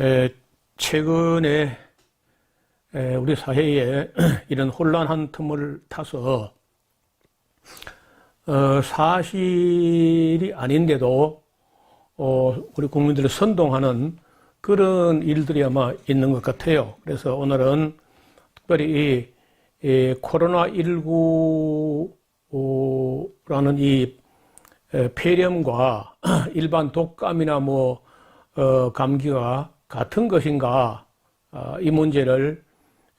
에, 최근에 에, 우리 사회에 이런 혼란한 틈을 타서 어, 사실이 아닌데도 어, 우리 국민들을 선동하는 그런 일들이 아마 있는 것 같아요. 그래서 오늘은 특별히 이, 이 코로나19라는 이 에, 폐렴과 일반 독감이나 뭐 어, 감기가 같은 것인가 어, 이 문제를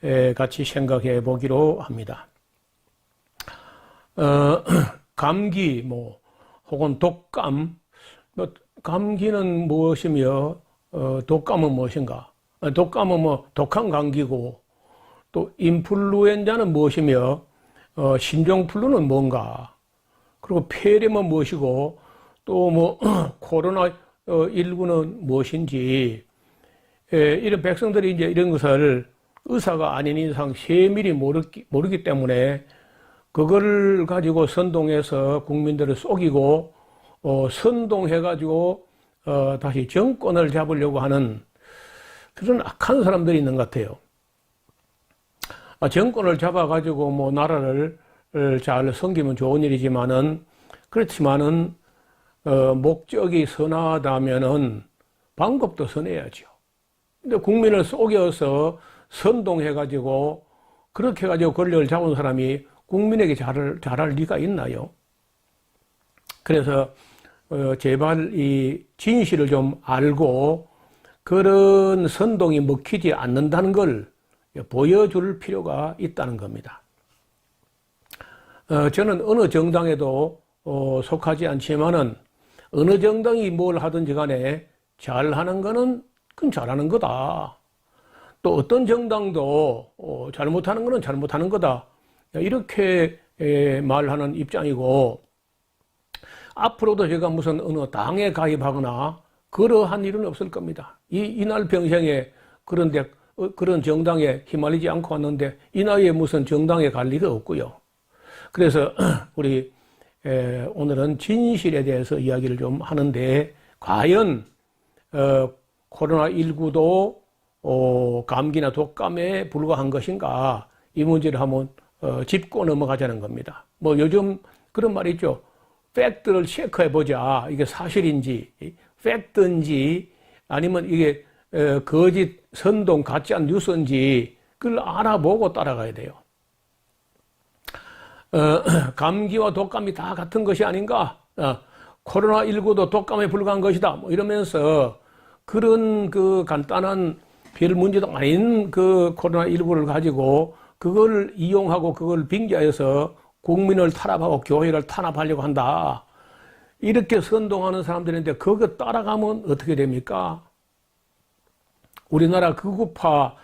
에, 같이 생각해 보기로 합니다. 어, 감기 뭐 혹은 독감 뭐 감기는 무엇이며 어, 독감은 무엇인가? 어, 독감은 뭐 독한 감기고 또 인플루엔자는 무엇이며 어, 신종플루는 뭔가? 그리고 폐렴은 무엇이고 또 뭐 코로나 19는 무엇인지 에, 이런 백성들이 이제 이런 것을 의사가 아닌 이상 세밀히 모르기, 모르기 때문에 그걸 가지고 선동해서 국민들을 속이고 어, 선동해가지고 어, 다시 정권을 잡으려고 하는 그런 악한 사람들이 있는 것 같아요. 아, 정권을 잡아가지고 뭐 나라를 잘 섬기면 좋은 일이지만은 그렇지만은 어, 목적이 선하다면은 방법도 선해야죠. 근데 국민을 속여서 선동해가지고 그렇게 해가지고 권력을 잡은 사람이 국민에게 잘할, 잘할 리가 있나요? 그래서 어, 제발 이 진실을 좀 알고 그런 선동이 먹히지 않는다는 걸 보여줄 필요가 있다는 겁니다. 어, 저는 어느 정당에도 어, 속하지 않지만은 어느 정당이 뭘 하든지 간에 잘하는 거는 그건 잘하는 거다. 또 어떤 정당도 어, 잘못하는 거는 잘못하는 거다. 이렇게 에, 말하는 입장이고 앞으로도 제가 무슨 어느 당에 가입하거나 그러한 일은 없을 겁니다. 이, 이날 평생에 그런데 어, 그런 정당에 휘말리지 않고 왔는데 이 나이에 무슨 정당에 갈 리가 없고요. 그래서 우리 에, 오늘은 진실에 대해서 이야기를 좀 하는데 과연 어, 코로나19도 어, 감기나 독감에 불과한 것인가 이 문제를 한번 어, 짚고 넘어가자는 겁니다. 뭐 요즘 그런 말이 있죠. 팩트를 체크해 보자. 이게 사실인지, 팩트인지 아니면 이게 어, 거짓 선동 가짜한 뉴스인지 그걸 알아보고 따라가야 돼요. 어, 감기와 독감이 다 같은 것이 아닌가? 어, 코로나19도 독감에 불과한 것이다. 뭐 이러면서 그런 그 간단한 별 문제도 아닌 그 코로나19를 가지고 그걸 이용하고 그걸 빙자해서 국민을 탄압하고 교회를 탄압하려고 한다. 이렇게 선동하는 사람들인데 그거 따라가면 어떻게 됩니까? 우리나라 극우파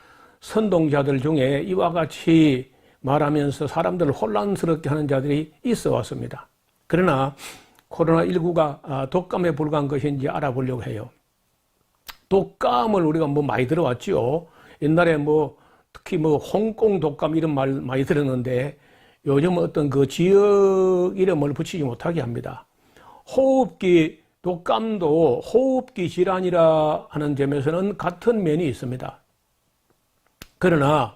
선동자들 중에 이와 같이 말하면서 사람들을 혼란스럽게 하는 자들이 있어 왔습니다. 그러나 코로나19가 독감에 불과한 것인지 알아보려고 해요. 독감을 우리가 뭐 많이 들어왔죠. 옛날에 뭐 특히 뭐 홍콩 독감 이런 말 많이 들었는데 요즘 어떤 그 지역 이름을 붙이지 못하게 합니다. 호흡기 독감도 호흡기 질환이라 하는 점에서는 같은 면이 있습니다. 그러나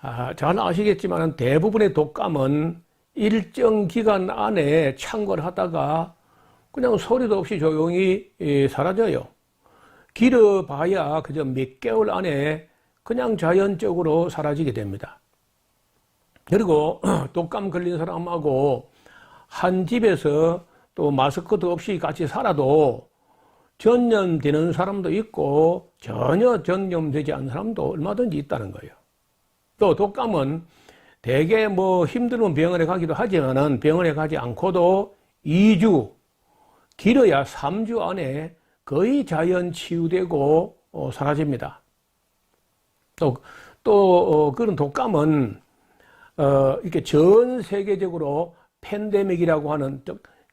아, 잘 아시겠지만 대부분의 독감은 일정 기간 안에 창궐 하다가 그냥 소리도 없이 조용히 예, 사라져요. 길어봐야 그저 몇 개월 안에 그냥 자연적으로 사라지게 됩니다. 그리고 독감 걸린 사람하고 한 집에서 또 마스크도 없이 같이 살아도 전염되는 사람도 있고 전혀 전염되지 않는 사람도 얼마든지 있다는 거예요. 또 독감은 대개 뭐 힘들면 병원에 가기도 하지만은 병원에 가지 않고도 2주, 길어야 3주 안에 거의 자연 치유되고 어, 사라집니다. 또, 또, 어, 그런 독감은, 어, 이렇게 전 세계적으로 팬데믹이라고 하는,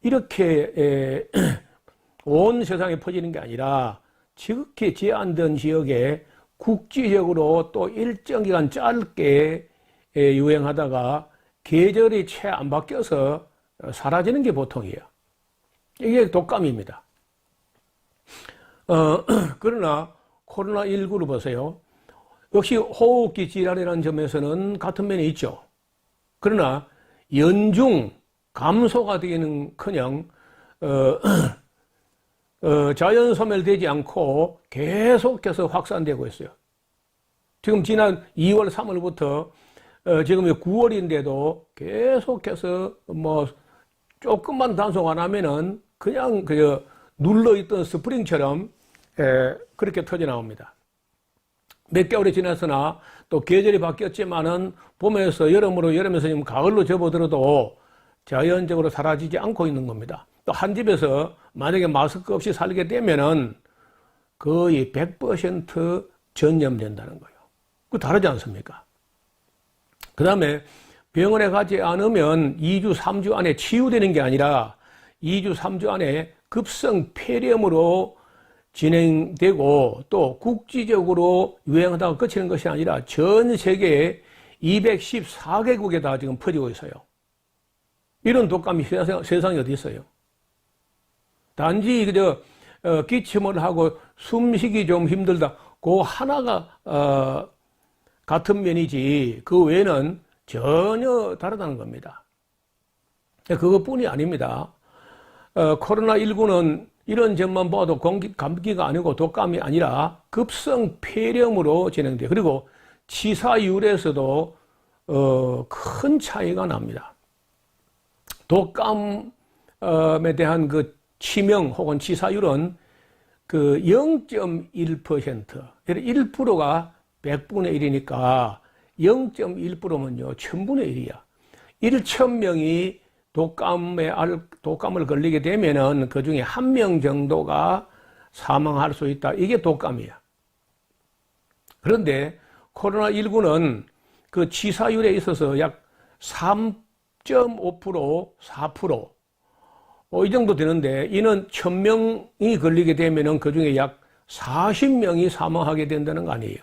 이렇게, 에, 온 세상에 퍼지는 게 아니라 지극히 제한된 지역에 국지적으로 또 일정 기간 짧게 유행하다가 계절이 채 안 바뀌어서 사라지는 게 보통이에요. 이게 독감입니다. 어, 그러나 코로나19를 보세요. 역시 호흡기 질환이라는 점에서는 같은 면이 있죠. 그러나 연중 감소가 되기는 커녕, 어, 어, 자연 소멸되지 않고 계속해서 확산되고 있어요. 지금 지난 2월, 3월부터 어, 지금 9월인데도 계속해서 뭐 조금만 단속 안 하면은 그냥 그 눌러 있던 스프링처럼 에, 그렇게 터져 나옵니다. 몇 개월이 지났으나 또 계절이 바뀌었지만은 봄에서 여름으로 여름에서 지금 가을로 접어들어도 자연적으로 사라지지 않고 있는 겁니다. 또 한 집에서 만약에 마스크 없이 살게 되면은 거의 100% 전염된다는 거예요. 그 다르지 않습니까? 그 다음에 병원에 가지 않으면 2주, 3주 안에 치유되는 게 아니라 2주, 3주 안에 급성 폐렴으로 진행되고 또 국지적으로 유행하다가 그치는 것이 아니라 전 세계 214개국에 다 지금 퍼지고 있어요. 이런 독감이 세상, 세상에 어디 있어요? 단지 그저 어, 기침을 하고 숨쉬기 좀 힘들다. 그 하나가 어, 같은 면이지 그 외에는 전혀 다르다는 겁니다. 그것뿐이 아닙니다. 어, 코로나19는 이런 점만 봐도 공기, 감기가 아니고 독감이 아니라 급성 폐렴으로 진행돼. 그리고 치사율에서도 어, 큰 차이가 납니다. 독감에 대한 그 치명 혹은 치사율은 그 0.1%, 1%가 100분의 1이니까 0.1%면요, 1000분의 1이야. 1,000명이 독감에, 알- 독감을 걸리게 되면은 그 중에 한 명 정도가 사망할 수 있다. 이게 독감이야. 그런데 코로나19는 그 치사율에 있어서 약 3.5%, 4%, 어, 이 정도 되는데 이는 1000명이 걸리게 되면은 그 중에 약 40명이 사망하게 된다는 거 아니에요.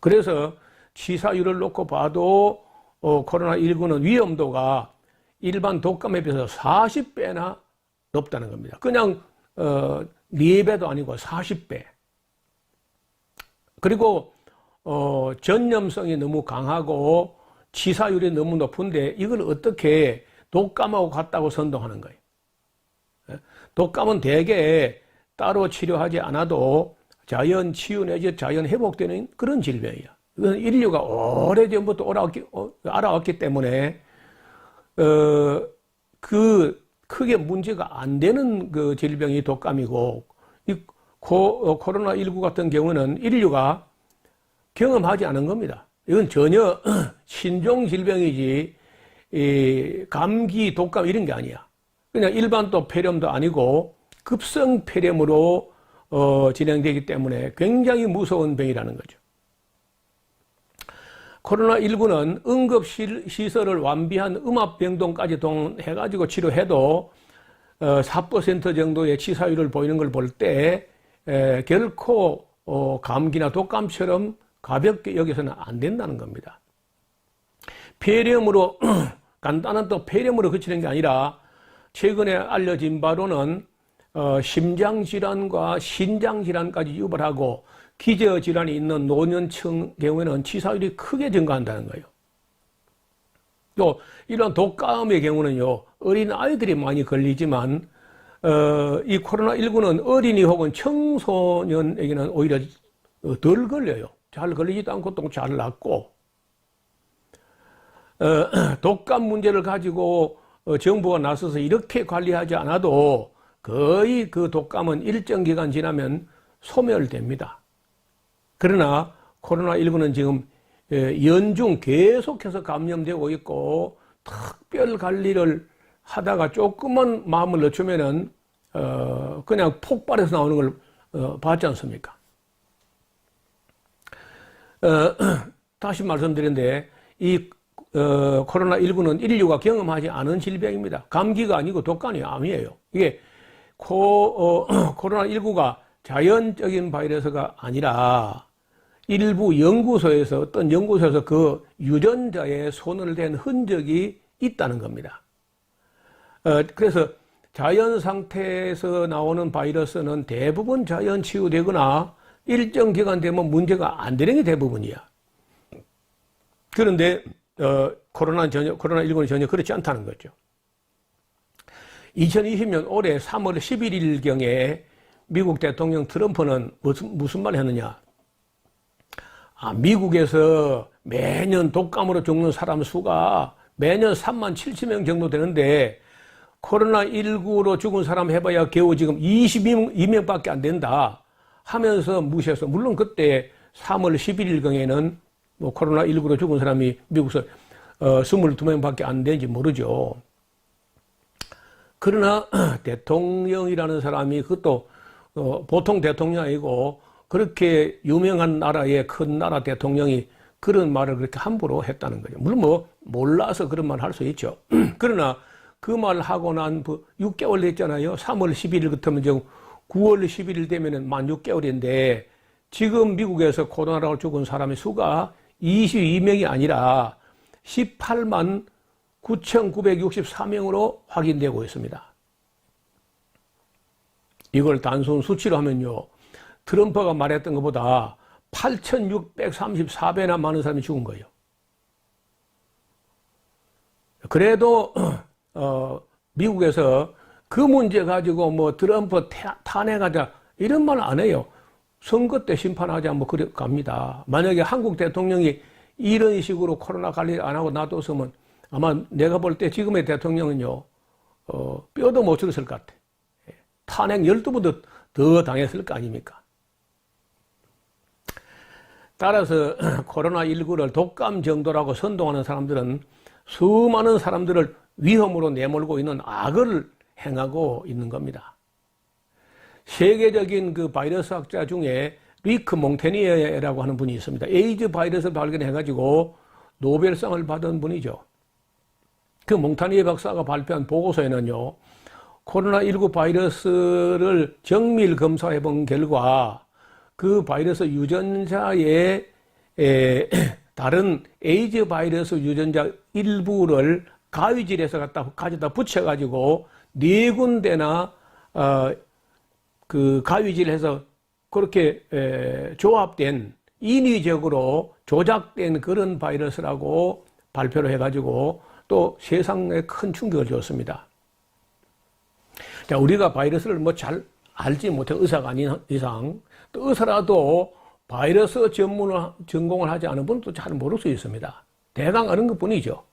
그래서 치사율을 놓고 봐도 어, 코로나19는 위험도가 일반 독감에 비해서 40배나 높다는 겁니다. 그냥 어, 4배도 아니고 40배. 그리고 어, 전염성이 너무 강하고 치사율이 너무 높은데 이걸 어떻게 독감하고 같다고 선동하는 거예요. 예? 독감은 대개 따로 치료하지 않아도 자연 치유 내지 자연 회복되는 그런 질병이야. 이건 인류가 오래전부터 오라왔기, 어, 알아왔기 때문에 어, 그 크게 문제가 안 되는 그 질병이 독감이고 이 코, 어, 코로나19 같은 경우는 인류가 경험하지 않은 겁니다. 이건 전혀 신종 질병이지 이 감기, 독감 이런 게 아니야. 그냥 일반 또 폐렴도 아니고 급성 폐렴으로 어, 진행되기 때문에 굉장히 무서운 병이라는 거죠. 코로나19는 응급시설을 완비한 음압병동까지 동해가지고 치료해도 어, 4% 정도의 치사율을 보이는 걸 볼 때 결코 어, 감기나 독감처럼 가볍게 여기서는 안 된다는 겁니다. 폐렴으로 간단한 또 폐렴으로 그치는 게 아니라 최근에 알려진 바로는 어, 심장 질환과 신장 질환까지 유발하고 기저 질환이 있는 노년층 경우에는 치사율이 크게 증가한다는 거예요. 또 이런 독감의 경우는요 어린 아이들이 많이 걸리지만 어, 이 코로나 19는 어린이 혹은 청소년에게는 오히려 덜 걸려요. 잘 걸리지도 않고 또 잘 낫고 어, 독감 문제를 가지고 어, 정부가 나서서 이렇게 관리하지 않아도 거의 그 독감은 일정 기간 지나면 소멸됩니다. 그러나 코로나19는 지금 예, 연중 계속해서 감염되고 있고 특별 관리를 하다가 조금만 마음을 늦추면은 어 그냥 폭발해서 나오는 걸 어, 봤지 않습니까? 어, 다시 말씀드린데 이 어, 코로나19는 인류가 경험하지 않은 질병입니다. 감기가 아니고 독감이 암이에요. 이게 코, 어, 코로나19가 자연적인 바이러스가 아니라 일부 연구소에서 어떤 연구소에서 그 유전자에 손을 댄 흔적이 있다는 겁니다. 어, 그래서 자연 상태에서 나오는 바이러스는 대부분 자연 치유되거나 일정 기간 되면 문제가 안 되는 게 대부분이야. 그런데 어, 코로나 전혀 코로나 19는 전혀 그렇지 않다는 거죠. 2020년 올해 3월 11일 경에 미국 대통령 트럼프는 무슨 무슨 말 했느냐? 아, 미국에서 매년 독감으로 죽는 사람 수가 매년 3만 7천 명 정도 되는데 코로나19로 죽은 사람 해봐야 겨우 지금 22명 밖에 안 된다 하면서 무시해서 물론 그때 3월 11일경에는 뭐 코로나19로 죽은 사람이 미국에서 어, 22명 밖에 안 되는지 모르죠. 그러나 대통령이라는 사람이 그것도 어, 보통 대통령이 아니고 그렇게 유명한 나라의 큰 나라 대통령이 그런 말을 그렇게 함부로 했다는 거죠. 물론 뭐 몰라서 그런 말 할 수 있죠. 그러나 그 말 하고 난 6개월 됐잖아요. 3월 11일 같으면 지금 9월 11일 되면은 만 6개월인데 지금 미국에서 코로나로 죽은 사람의 수가 22명이 아니라 18만 9,964명으로 확인되고 있습니다. 이걸 단순 수치로 하면요. 트럼프가 말했던 것보다 8,634배나 많은 사람이 죽은 거예요. 그래도 어, 미국에서 그 문제 가지고 뭐 트럼프 탄핵하자 이런 말 안 해요. 선거 때 심판하자 뭐 그래 갑니다. 만약에 한국 대통령이 이런 식으로 코로나 관리 안 하고 놔뒀으면 아마 내가 볼 때 지금의 대통령은요, 어, 뼈도 못 들었을 것 같아. 예. 탄핵 12번도 더 당했을 거 아닙니까? 따라서 코로나19를 독감 정도라고 선동하는 사람들은 수많은 사람들을 위험으로 내몰고 있는 악을 행하고 있는 겁니다. 세계적인 그 바이러스 학자 중에 리크 몽테니에라고 하는 분이 있습니다. 에이즈 바이러스를 발견해가지고 노벨상을 받은 분이죠. 그 몽타니에 박사가 발표한 보고서에는요, 코로나19 바이러스를 정밀 검사해 본 결과 그 바이러스 유전자의 에, 다른 에이즈 바이러스 유전자 일부를 가위질해서 갖다 가져다 붙여가지고 네 군데나 어, 그 가위질해서 그렇게 에, 조합된 인위적으로 조작된 그런 바이러스라고 발표를 해가지고 또 세상에 큰 충격을 줬습니다. 자, 우리가 바이러스를 뭐 잘 알지 못해 의사가 아닌 이상 또 의사라도 바이러스 전문을 전공을 하지 않은 분은 잘 모를 수 있습니다. 대강 아는 것 뿐이죠.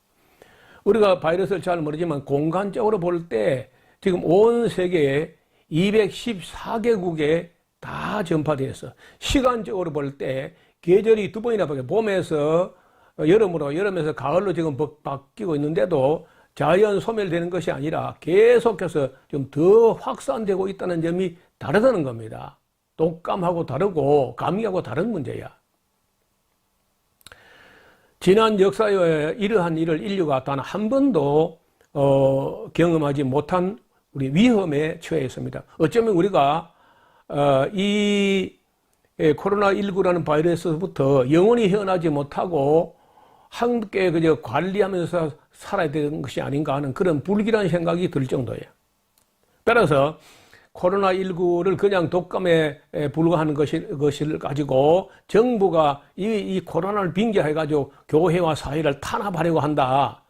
우리가 바이러스를 잘 모르지만 공간적으로 볼 때 지금 온 세계에 214개국에 다 전파되어 있어. 시간적으로 볼 때 계절이 두 번이나 바뀌어. 봄에서 여름으로, 여름에서 가을로 지금 바뀌고 있는데도 자연 소멸되는 것이 아니라 계속해서 좀 더 확산되고 있다는 점이 다르다는 겁니다. 독감하고 다르고 감기하고 다른 문제야. 지난 역사에 이러한 일을 인류가 단 한 번도 어, 경험하지 못한 우리 위험에 처해 있습니다. 어쩌면 우리가 어, 이 코로나19라는 바이러스부터 영원히 헤어나지 못하고 함께 그저 관리하면서 살아야 되는 것이 아닌가 하는 그런 불길한 생각이 들 정도예요. 따라서 코로나19를 그냥 독감에 불과하는 것을, 것을 가지고 정부가 이, 이 코로나를 빙자해가지고 교회와 사회를 탄압하려고 한다.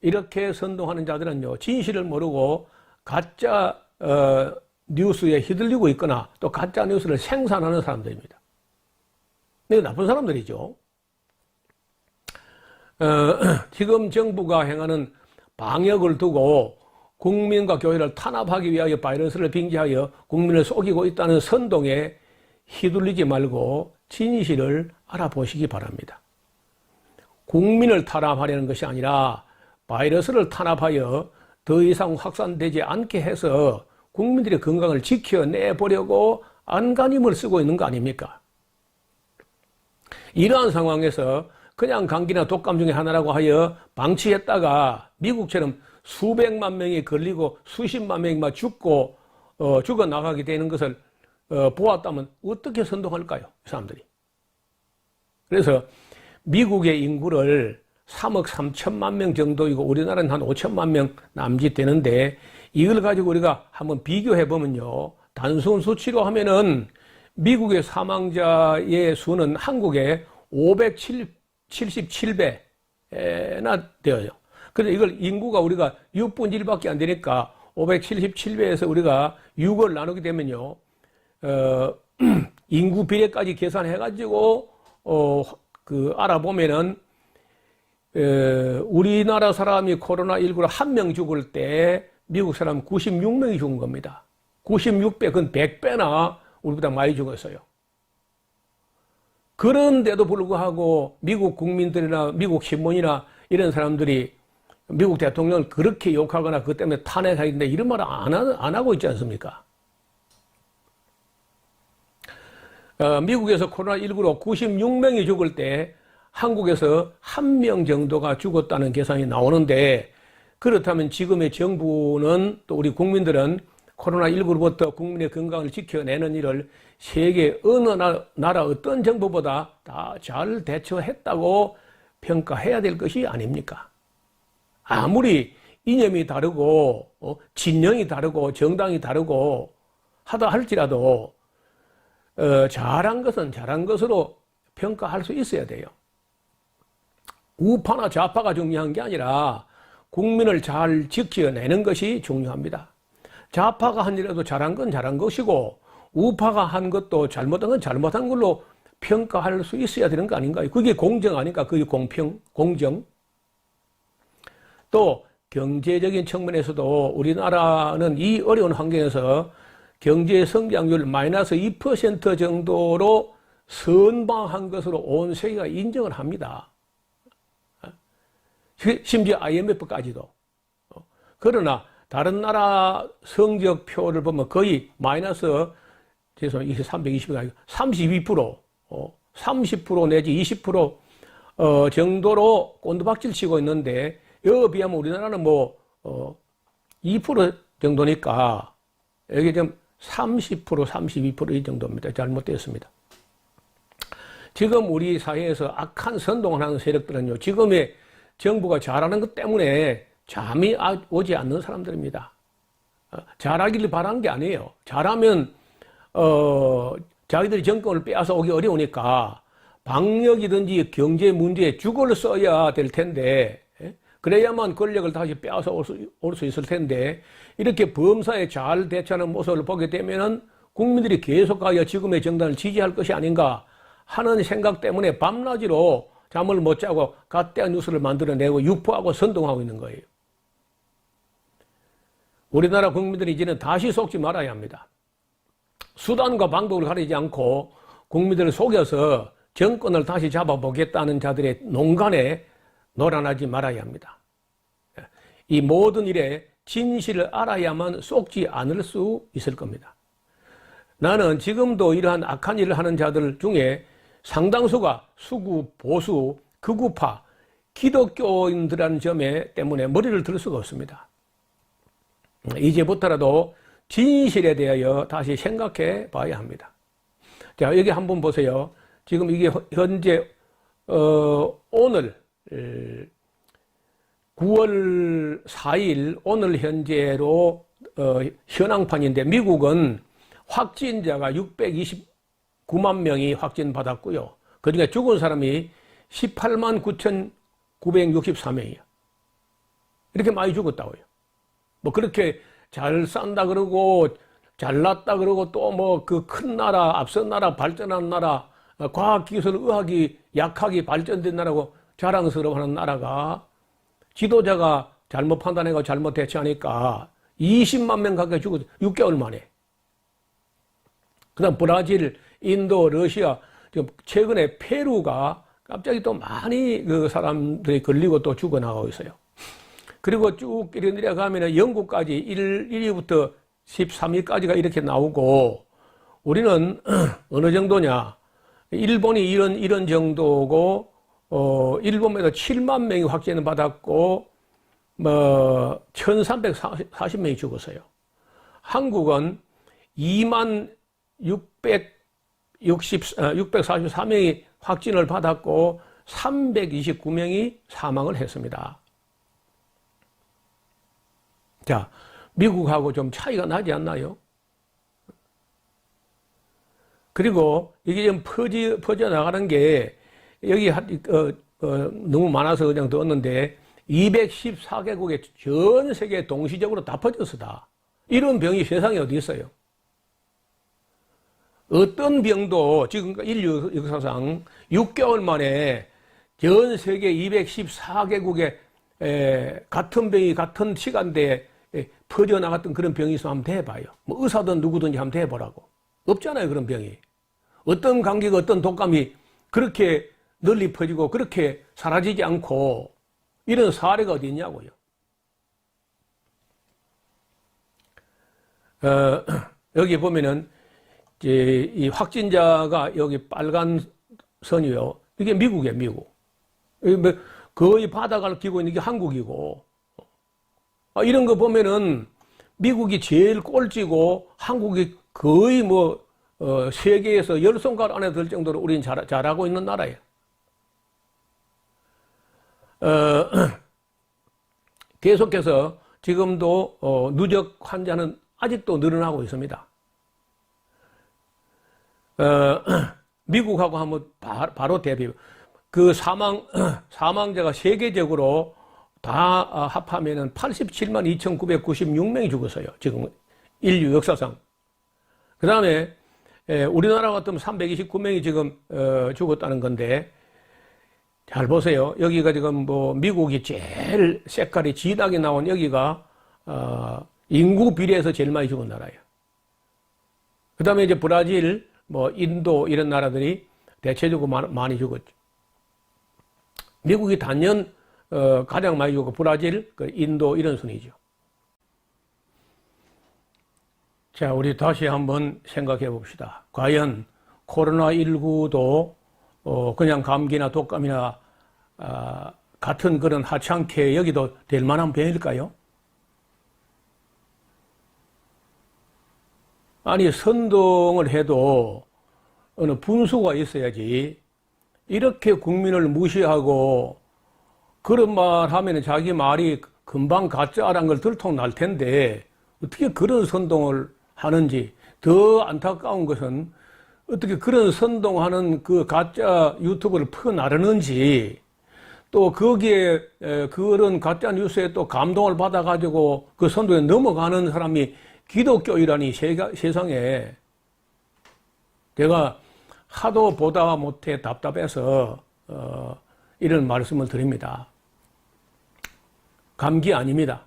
이렇게 선동하는 자들은요, 진실을 모르고 가짜, 어, 뉴스에 휘둘리고 있거나 또 가짜 뉴스를 생산하는 사람들입니다. 근데 나쁜 사람들이죠. 어, 지금 정부가 행하는 방역을 두고 국민과 교회를 탄압하기 위하여 바이러스를 빙자하여 국민을 속이고 있다는 선동에 휘둘리지 말고 진실을 알아보시기 바랍니다. 국민을 탄압하려는 것이 아니라 바이러스를 탄압하여 더 이상 확산되지 않게 해서 국민들의 건강을 지켜내 보려고 안간힘을 쓰고 있는 거 아닙니까? 이러한 상황에서 그냥 감기나 독감 중에 하나라고 하여 방치했다가 미국처럼 수백만 명이 걸리고 수십만 명이 막 죽고 어, 죽어 나가게 되는 것을 어, 보았다면 어떻게 선동할까요? 이 사람들이. 그래서 미국의 인구를 3억 3천만 명 정도이고 우리나라는 한 5천만 명 남짓 되는데 이걸 가지고 우리가 한번 비교해 보면요. 단순 수치로 하면은 미국의 사망자의 수는 한국의 577배나 되어요. 그래서 이걸 인구가 우리가 6분의 1밖에 안 되니까 577배에서 우리가 6을 나누게 되면요. 어, 인구 비례까지 계산해가지고, 어, 그, 알아보면은, 어, 우리나라 사람이 코로나19로 한 명 죽을 때 미국 사람 96명이 죽은 겁니다. 96배, 그건 100배나 우리보다 많이 죽었어요. 그런데도 불구하고 미국 국민들이나 미국 신문이나 이런 사람들이 미국 대통령을 그렇게 욕하거나 그것 때문에 탄핵하는데 이런 말을 안, 하, 안 하고 있지 않습니까? 어, 미국에서 코로나19로 96명이 죽을 때 한국에서 한 명 정도가 죽었다는 계산이 나오는데 그렇다면 지금의 정부는 또 우리 국민들은 코로나19로부터 국민의 건강을 지켜내는 일을 세계 어느 나- 나라 어떤 정부보다 다 잘 대처했다고 평가해야 될 것이 아닙니까? 아무리 이념이 다르고 어, 진영이 다르고 정당이 다르고 하다 할지라도 어, 잘한 것은 잘한 것으로 평가할 수 있어야 돼요. 우파나 좌파가 중요한 게 아니라 국민을 잘 지켜내는 것이 중요합니다. 좌파가 한 일에도 잘한 건 잘한 것이고 우파가 한 것도 잘못한 건 잘못한 걸로 평가할 수 있어야 되는 거 아닌가요? 그게 공정 아닌가? 그게 공평, 공정. 또 경제적인 측면에서도 우리나라는 이 어려운 환경에서 경제 성장률 마이너스 2% 정도로 선방한 것으로 온 세계가 인정을 합니다. 심지어 IMF까지도. 그러나 다른 나라 성적표를 보면 거의 마이너스. 이게 320이 아니고 32%, 어, 30% 내지 20% 어, 정도로 꼰두박질 치고 있는데 여기에 비하면 우리나라는 뭐 어, 2% 정도니까 여기 좀 30%, 32%이 정도입니다. 잘못되었습니다. 지금 우리 사회에서 악한 선동을 하는 세력들은요, 지금의 정부가 잘하는 것 때문에 잠이 아- 오지 않는 사람들입니다. 어, 잘하기를 바라는 게 아니에요. 잘하면, 어, 자기들이 정권을 빼앗아 오기 어려우니까 방역이든지 경제 문제에 죽을 써야 될 텐데, 예? 그래야만 권력을 다시 빼앗아 올 수, 있을 텐데, 이렇게 범사에 잘 대처하는 모습을 보게 되면은 국민들이 계속하여 지금의 정당을 지지할 것이 아닌가 하는 생각 때문에 밤낮으로 잠을 못 자고 가짜한 뉴스를 만들어내고 유포하고 선동하고 있는 거예요. 우리나라 국민들이 이제는 다시 속지 말아야 합니다. 수단과 방법을 가리지 않고 국민들을 속여서 정권을 다시 잡아보겠다는 자들의 농간에 놀아나지 말아야 합니다. 이 모든 일에 진실을 알아야만 속지 않을 수 있을 겁니다. 나는 지금도 이러한 악한 일을 하는 자들 중에 상당수가 수구, 보수, 극우파, 기독교인들이라는 점에 때문에 머리를 들 수가 없습니다. 이제부터라도 진실에 대하여 다시 생각해 봐야 합니다. 자, 여기 한번 보세요. 지금 이게 현재, 어, 오늘, 9월 4일, 오늘 현재로, 어, 현황판인데, 미국은 확진자가 629만 명이 확진받았고요. 그 중에 죽은 사람이 18만 9,963명이에요. 이렇게 많이 죽었다고요. 뭐 그렇게 잘 산다 그러고 잘났다 그러고 또 뭐 그 큰 나라, 앞선 나라, 발전한 나라, 어, 과학기술, 의학이 약하게 발전된 나라고 자랑스러워하는 나라가 지도자가 잘못 판단해가 잘못 대처하니까 20만 명 가까이 죽었어. 6개월 만에. 그 다음 브라질, 인도, 러시아, 지금 최근에 페루가 갑자기 또 많이 그 사람들이 걸리고 또 죽어나가고 있어요. 그리고 쭉 이렇게 내려가면 영국까지 1, 1위부터 13위까지가 이렇게 나오고 우리는 어느 정도냐. 일본이 이런, 이런 정도고, 어, 일본에도 7만 명이 확진을 받았고, 뭐, 1340명이 죽었어요. 한국은 2만 660, 644명이 확진을 받았고 329명이 사망을 했습니다. 자, 미국하고 좀 차이가 나지 않나요? 그리고 이게 좀 퍼지, 퍼져나가는 게 여기 어, 어, 너무 많아서 그냥 넣었는데 214개국에 전 세계 동시적으로 다 퍼졌어 다. 이런 병이 세상에 어디 있어요? 어떤 병도 지금 인류 역사상 6개월 만에 전 세계 214개국에 같은 병이 같은 시간대에 퍼져나갔던 그런 병이 있으면 한번 대봐요. 뭐 의사든 누구든지 한번 대보라고. 없잖아요, 그런 병이. 어떤 감기가 어떤 독감이 그렇게 널리 퍼지고 그렇게 사라지지 않고 이런 사례가 어디 있냐고요. 어, 여기 보면은 이 확진자가 여기 빨간 선이요. 이게 미국이에요, 미국. 뭐 거의 바닥을 끼고 있는 게 한국이고. 아, 이런 거 보면은 미국이 제일 꼴찌고 한국이 거의 뭐 어, 세계에서 열 손가락 안에 들 정도로 우리는 잘, 잘하고 있는 나라예요. 어, 계속해서 지금도 어, 누적 환자는 아직도 늘어나고 있습니다. 어, 미국하고 한번 바, 바로 대비. 그 사망, 사망자가 세계적으로 다 어, 합하면은 87만 2,996명이 죽었어요. 지금 인류 역사상. 그 다음에 우리나라 같으면 329명이 지금 어, 죽었다는 건데 잘 보세요. 여기가 지금 뭐 미국이 제일 색깔이 진하게 나온 여기가 어, 인구 비례에서 제일 많이 죽은 나라예요. 그 다음에 이제 브라질, 뭐 인도 이런 나라들이 대체적으로 많이 죽었죠. 미국이 단연 어, 가장 많이 죽고 브라질, 그 인도 이런 순이죠. 자, 우리 다시 한번 생각해 봅시다. 과연 코로나19도 어, 그냥 감기나 독감이나 아, 같은 그런 하찮게 여기도 될 만한 병일까요? 아니 선동을 해도 어느 분수가 있어야지 이렇게 국민을 무시하고 그런 말 하면 자기 말이 금방 가짜라는 걸 들통 날 텐데 어떻게 그런 선동을 하는지 더 안타까운 것은 어떻게 그런 선동하는 그 가짜 유튜브를 퍼나르는지 또 거기에 그런 가짜 뉴스에 또 감동을 받아가지고 그 선동에 넘어가는 사람이 기독교이라니 세상에 제가 하도 보다 못해 답답해서 어, 이런 말씀을 드립니다. 감기 아닙니다.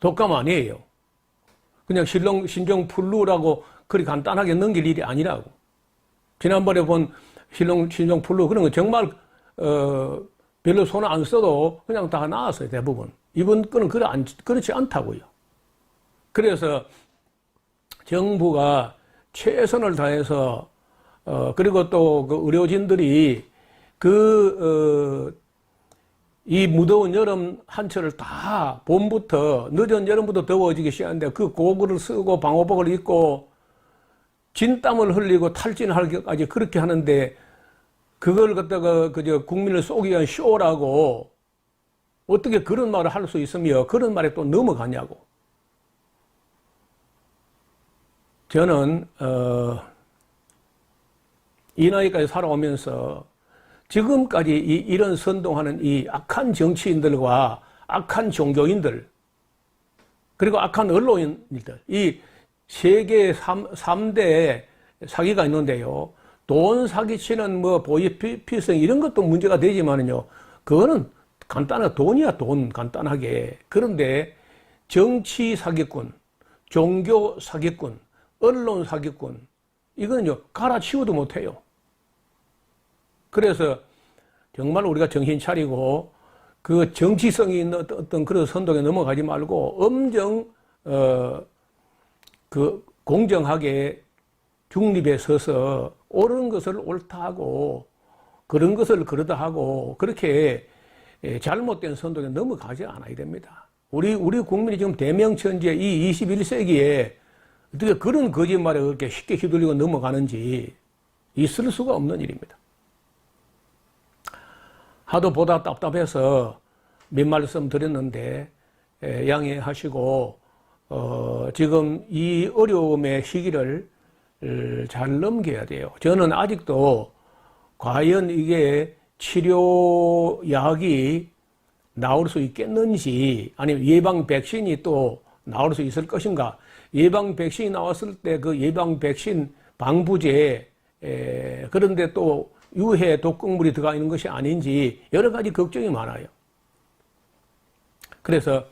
독감 아니에요. 그냥 신종, 신종 플루라고 그리 간단하게 넘길 일이 아니라고. 지난번에 본 신종, 신종 플루 그런 거 정말 어, 별로 손 안 써도 그냥 다 나왔어요 대부분. 이번 거는 그렇 안, 그렇지 않다고요. 그래서 정부가 최선을 다해서 어, 그리고 또 그 의료진들이 그, 어, 이 무더운 여름 한철을 다 봄부터 늦은 여름부터 더워지기 시작하는데 그 고글을 쓰고 방호복을 입고 진땀을 흘리고 탈진하기까지 그렇게 하는데 그걸 갖다가 그저 국민을 쏘기 위한 쇼라고 어떻게 그런 말을 할 수 있으며 그런 말에 또 넘어가냐고. 저는 어, 이 나이까지 살아오면서 지금까지 이, 이런 선동하는 이 악한 정치인들과 악한 종교인들 그리고 악한 언론인들 이 세계 3, 3대 사기가 있는데요. 돈 사기치는 뭐 보이피성 이런 것도 문제가 되지만은요. 그거는 간단하게 돈이야 돈 간단하게. 그런데 정치 사기꾼, 종교 사기꾼, 언론 사기꾼 이거는요 갈아치우도 못해요. 그래서 정말 우리가 정신 차리고 그 정치성이 있는 어떤 그런 선동에 넘어가지 말고 엄정 어 그 공정하게 중립에 서서 옳은 것을 옳다 하고 그런 것을 그러다 하고 그렇게 잘못된 선동에 넘어가지 않아야 됩니다. 우리 우리 국민이 지금 대명천지에 이 21세기에 어떻게 그런 거짓말에 그렇게 쉽게 휘둘리고 넘어가는지 있을 수가 없는 일입니다. 하도 보다 답답해서 몇 말씀 드렸는데 에, 양해하시고 어, 지금 이 어려움의 시기를 을, 잘 넘겨야 돼요. 저는 아직도 과연 이게 치료 약이 나올 수 있겠는지 아니면 예방 백신이 또 나올 수 있을 것인가 예방 백신이 나왔을 때 그 예방 백신 방부제 에, 그런데 또 유해 독극물이 들어가 있는 것이 아닌지 여러 가지 걱정이 많아요. 그래서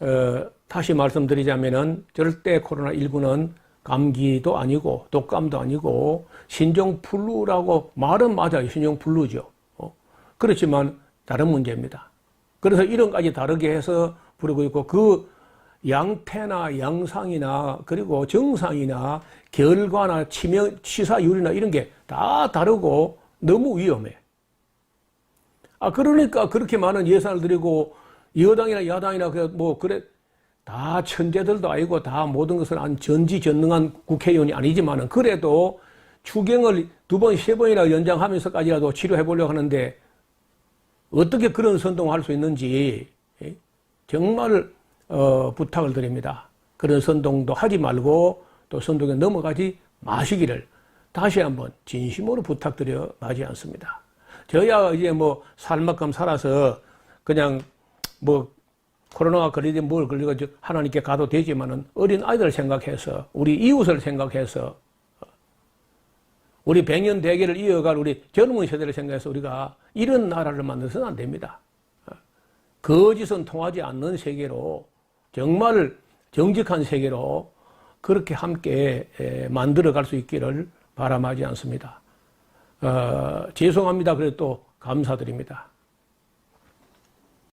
어, 다시 말씀드리자면은 절대 코로나 19는 감기도 아니고 독감도 아니고 신종플루라고 말은 맞아요. 신종플루죠. 어, 그렇지만 다른 문제입니다. 그래서 이런까지 다르게 해서 부르고 있고 그 양태나 양상이나 그리고 정상이나 결과나 치명 치사율이나 이런 게 다 다르고 너무 위험해. 아 그러니까 그렇게 많은 예산을 들이고 여당이나 야당이나 그뭐 그래 다 천재들도 아니고 다 모든 것을 안 전지전능한 국회의원이 아니지만은 그래도 추경을 두 번, 세 번이나 연장하면서까지라도 치료해 보려고 하는데 어떻게 그런 선동을 할 수 있는지 예? 정말 어, 부탁을 드립니다. 그런 선동도 하지 말고 또 선동에 넘어가지 마시기를 다시 한번 진심으로 부탁드려 마지 않습니다. 저야 이제 뭐 살만큼 살아서 그냥 뭐 코로나가 걸리든 뭘 걸리고 하나님께 가도 되지만은 어린 아이들 생각해서 우리 이웃을 생각해서 우리 백년 대계를 이어갈 우리 젊은 세대를 생각해서 우리가 이런 나라를 만들어서는 안 됩니다. 거짓은 통하지 않는 세계로 정말 정직한 세계로 그렇게 함께 만들어 갈 수 있기를 바람하지 않습니다. 어, 죄송합니다. 그래도 또 감사드립니다.